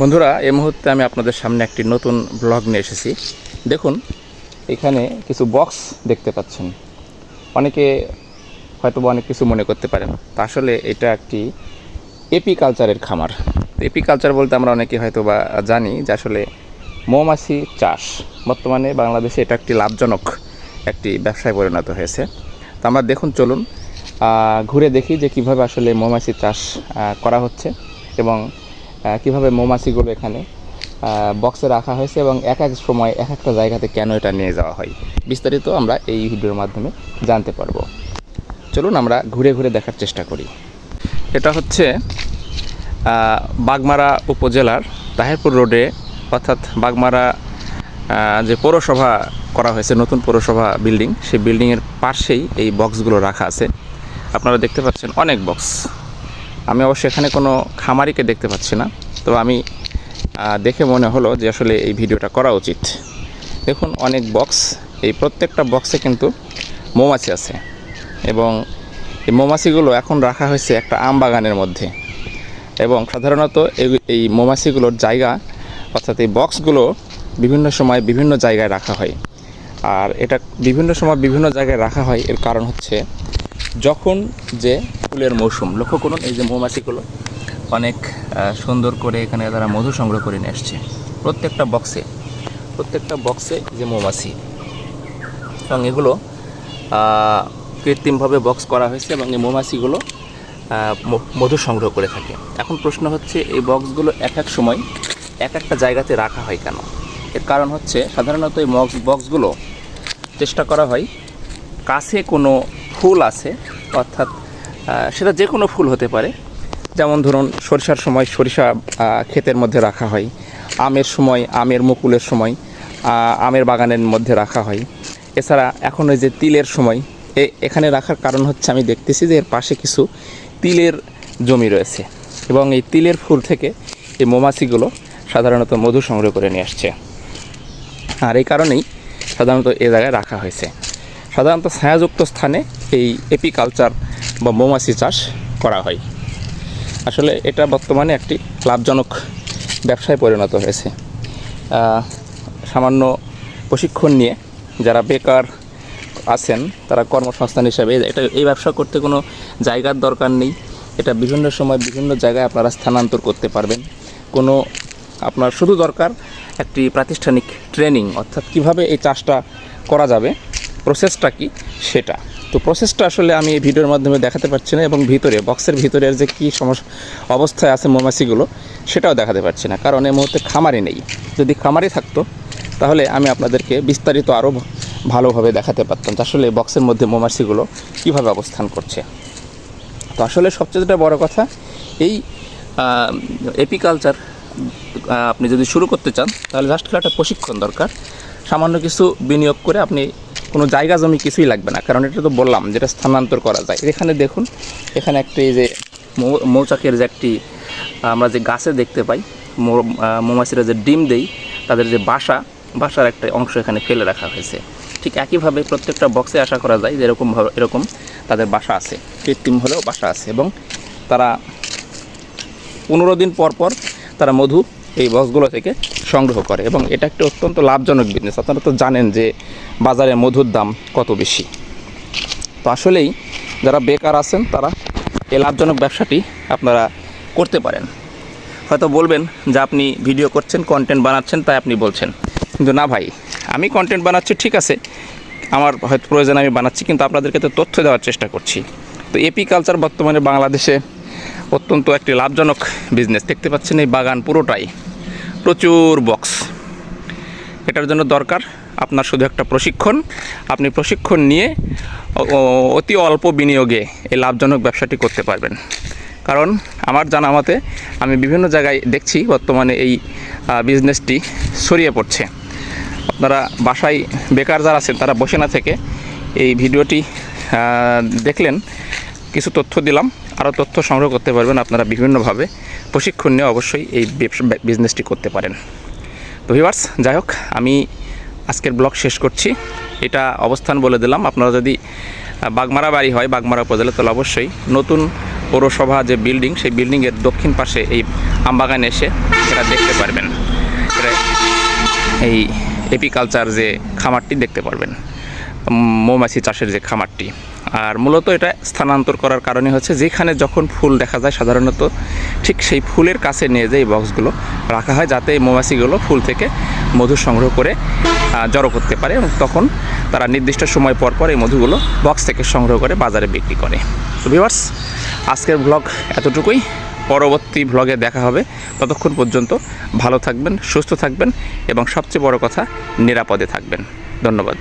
বন্ধুরা, এই মুহূর্তে আমি আপনাদের সামনে একটি নতুন ব্লগ নিয়ে এসেছি। দেখুন, এখানে কিছু বক্স দেখতে পাচ্ছেন। অনেকে হয়তো অনেক কিছু মনে করতে পারেন। তা আসলে এটা একটি এপি কালচারের খামার। এপি কালচার বলতে আমরা অনেকে হয়তো বা জানি যে আসলে মৌমাছি চাষ। বর্তমানে বাংলাদেশে এটা একটি লাভজনক একটি ব্যবসায় পরিণত হয়েছে। তো আমরা দেখুন, চলুন ঘুরে দেখি যে কীভাবে আসলে মৌমাছি চাষ করা হচ্ছে এবং কীভাবে মৌমাছিগুলো এখানে বক্সে রাখা হয়েছে এবং এক এক সময় এক একটা জায়গাতে কেন এটা নিয়ে যাওয়া হয়, বিস্তারিত আমরা এই ভিডিওর মাধ্যমে জানতে পারব। চলুন আমরা ঘুরে ঘুরে দেখার চেষ্টা করি। এটা হচ্ছে বাগমারা উপজেলার তাহেরপুর রোডে, অর্থাৎ বাগমারা যে পৌরসভা করা হয়েছে, নতুন পৌরসভা বিল্ডিং সেই বিল্ডিংয়ের পাশেই এই বক্সগুলো রাখা আছে। আপনারা দেখতে পাচ্ছেন অনেক বক্স আমি অবশ্য এখানে কোনো খামারিকে দেখতে পাচ্ছি না। তো আমি দেখে মনে হলো যে আসলে এই ভিডিওটা করা উচিত। দেখুন, অনেক বক্স এই প্রত্যেকটা বক্সে কিন্তু মৌমাছি আছে। এবং এই মৌমাছিগুলো এখন রাখা হয়েছে একটা আম বাগানের মধ্যে। এবং সাধারণত এই- মৌমাছিগুলোর জায়গা, অর্থাৎ এই বক্সগুলো বিভিন্ন সময় বিভিন্ন জায়গায় রাখা হয়। আর এটা বিভিন্ন সময় বিভিন্ন জায়গায় রাখা হয়, এর কারণ হচ্ছে যখন যে ফুলের মৌসুম। লক্ষ্য করুন, এই যে মৌমাছিগুলো অনেক সুন্দর করে এখানে তারা মধু সংগ্রহ করে নিয়ে আসছে। প্রত্যেকটা বক্সে প্রত্যেকটা বক্সে যে মৌমাছি। এবং এগুলো কৃত্রিমভাবে বক্স করা হয়েছে এবং এই মৌমাছিগুলো মধু সংগ্রহ করে থাকে। এখন প্রশ্ন হচ্ছে, এই বক্সগুলো এক এক সময় এক একটা জায়গাতে রাখা হয় কেন? এর কারণ হচ্ছে, সাধারণত এই বক্স বক্সগুলো চেষ্টা করা হয়, কাছে কোনো ফুল আছে, অর্থাৎ সেটা যে কোনো ফুল হতে পারে। যেমন ধরুন, সরিষার সময় সরিষা ক্ষেতের মধ্যে রাখা হয়। আমের সময়, আমের মুকুলের সময় আমের বাগানের মধ্যে রাখা হয়। এছাড়া এখন ওই যে তিলের সময়, এ, এখানে রাখার কারণ হচ্ছে আমি দেখতেছি যে এর পাশে কিছু তিলের জমি রয়েছে। এবং এই তিলের ফুল থেকে এই মৌমাছিগুলো সাধারণত মধু সংগ্রহ করে নিয়ে আসছে। আর এই কারণেই সাধারণত এ জায়গায় রাখা হয়েছে। সাধারণত ছায়াযুক্ত স্থানে এই এপিকালচার বা মৌমাছি চাষ করা হয়। আসলে এটা বর্তমানে একটি লাভজনক ব্যবসায় পরিণত হয়েছে। সামান্য প্রশিক্ষণ নিয়ে যারা বেকার আছেন, তারা কর্মসংস্থান হিসাবে এটা এই ব্যবসা করতে কোনো জায়গার দরকার নেই। এটা বিভিন্ন সময় বিভিন্ন জায়গায় আপনারা স্থানান্তর করতে পারবেন। কোনো আপনার শুধু দরকার একটি প্রাতিষ্ঠানিক ট্রেনিং, অর্থাৎ কীভাবে এই চাষটা করা যাবে, প্রসেসটা কি সেটা। তো প্রসেসটা আসলে আমি এই ভিডিওর মাধ্যমে দেখাতে পারছি না এবং ভিতরে বক্সের ভিতরের যে কী সমস্যা অবস্থায় আছে মৌমাছিগুলো, সেটাও দেখাতে পারছি না। কারণ এই মুহূর্তে খামারি নেই। যদি খামারি থাকতো, তাহলে আমি আপনাদেরকে বিস্তারিত আরও ভালোভাবে দেখাতে পারতাম আসলে বক্সের মধ্যে মৌমাছিগুলো কীভাবে অবস্থান করছে। তো আসলে সবচেয়ে বড় কথা, এই এপিকালচার আপনি যদি শুরু করতে চান, তাহলে জাস্ট একটা প্রশিক্ষণ দরকার। সামান্য কিছু বিনিয়োগ করে আপনি কোনো জায়গা জমি কিছুই লাগবে না। কারণ এটা তো বললাম, যেটা স্থানান্তর করা যায়। এখানে দেখুন, এখানে একটি যে মৌচাকের যে একটি, আমরা যে গাছে দেখতে পাই মৌমাছিরা যে ডিম দেই তাদের যে বাসা, বাসার একটা অংশ এখানে ফেলে রাখা হয়েছে। ঠিক একইভাবে প্রত্যেকটা বক্সে আশা করা যায় যে এরকম এরকম তাদের বাসা আছে। কৃত্রিম হলেও বাসা আছে এবং তারা পনেরো দিন পর পর তারা মধু এই বক্সগুলো থেকে সংগ্রহ করে এবং এটা একটা অত্যন্ত লাভজনক বিজনেস আপনারা তো জানেন যে বাজারে মধুর দাম কত বেশি। তো আসলেই যারা বেকার আছেন, তারা এই লাভজনক ব্যবসাটি আপনারা করতে পারেন। হয়তো বলবেন যে আপনি ভিডিও করছেন কন্টেন্ট বানাচ্ছেন, তাই আপনি বলছেন। কিন্তু না ভাই, আমি কন্টেন্ট বানাচ্ছি, ঠিক আছে। আমার হয়তো প্রয়োজন, আমি বানাচ্ছি, কিন্তু আপনাদেরকে তো তথ্য দেওয়ার চেষ্টা করছি। তো এপি কালচার বর্তমানে বাংলাদেশে অত্যন্ত একটি লাভজনক বিজনেস দেখতে পাচ্ছেন এই বাগান পুরোটাই। প্রচুর বক্স এটার জন্য দরকার আপনার শুধু একটা প্রশিক্ষণ। আপনি প্রশিক্ষণ নিয়ে অতি অল্প বিনিয়োগে এই লাভজনক ব্যবসাটি করতে পারবেন। কারণ আমার জানা মতে আমি বিভিন্ন জায়গায় দেখছি বর্তমানে এই বিজনেসটি ছড়িয়ে পড়ছে। আপনারা বাসায় বেকার যারা আছেন তারা বসে না থেকে এই ভিডিওটি দেখলেন। কিছু তথ্য দিলাম। আরও তথ্য সংগ্রহ করতে পারবেন আপনারা বিভিন্নভাবে। প্রশিক্ষণ নিয়ে অবশ্যই এই বিজনেসটি করতে পারেন। তো ভিভার্স যাই হোক, আমি আজকের ব্লগ শেষ করছি। এটা অবস্থান বলে দিলাম। আপনারা যদি বাগমারা বাড়ি হয়, বাগমারা উপজেলা, তাহলে অবশ্যই নতুন পৌরসভা যে বিল্ডিং সেই বিল্ডিংয়ের দক্ষিণ পাশে এই আমবাগানে এসে এটা দেখতে পারবেন। এই এপিকালচার যে খামারটি দেখতে পারবেন। মৌমাছি চাষের যে খামারটি। আর মূলত এটা স্থানান্তর করার কারণে হচ্ছে যেখানে যখন ফুল দেখা যায় সাধারণত ঠিক সেই ফুলের কাছে নিয়ে যে এই বক্সগুলো রাখা হয় যাতে এই মৌমাছিগুলো ফুল থেকে মধু সংগ্রহ করে জড়ো করতে পারে এবং তখন তারা নির্দিষ্ট সময় পর পর এই মধুগুলো বক্স থেকে সংগ্রহ করে বাজারে বিক্রি করে। তো ভিউয়ার্স আজকের ব্লগ এতটুকুই। পরবর্তী ভ্লগে দেখা হবে। ততক্ষণ পর্যন্ত ভালো থাকবেন, সুস্থ থাকবেন এবং সবচেয়ে বড় কথা, নিরাপদে থাকবেন। ধন্যবাদ।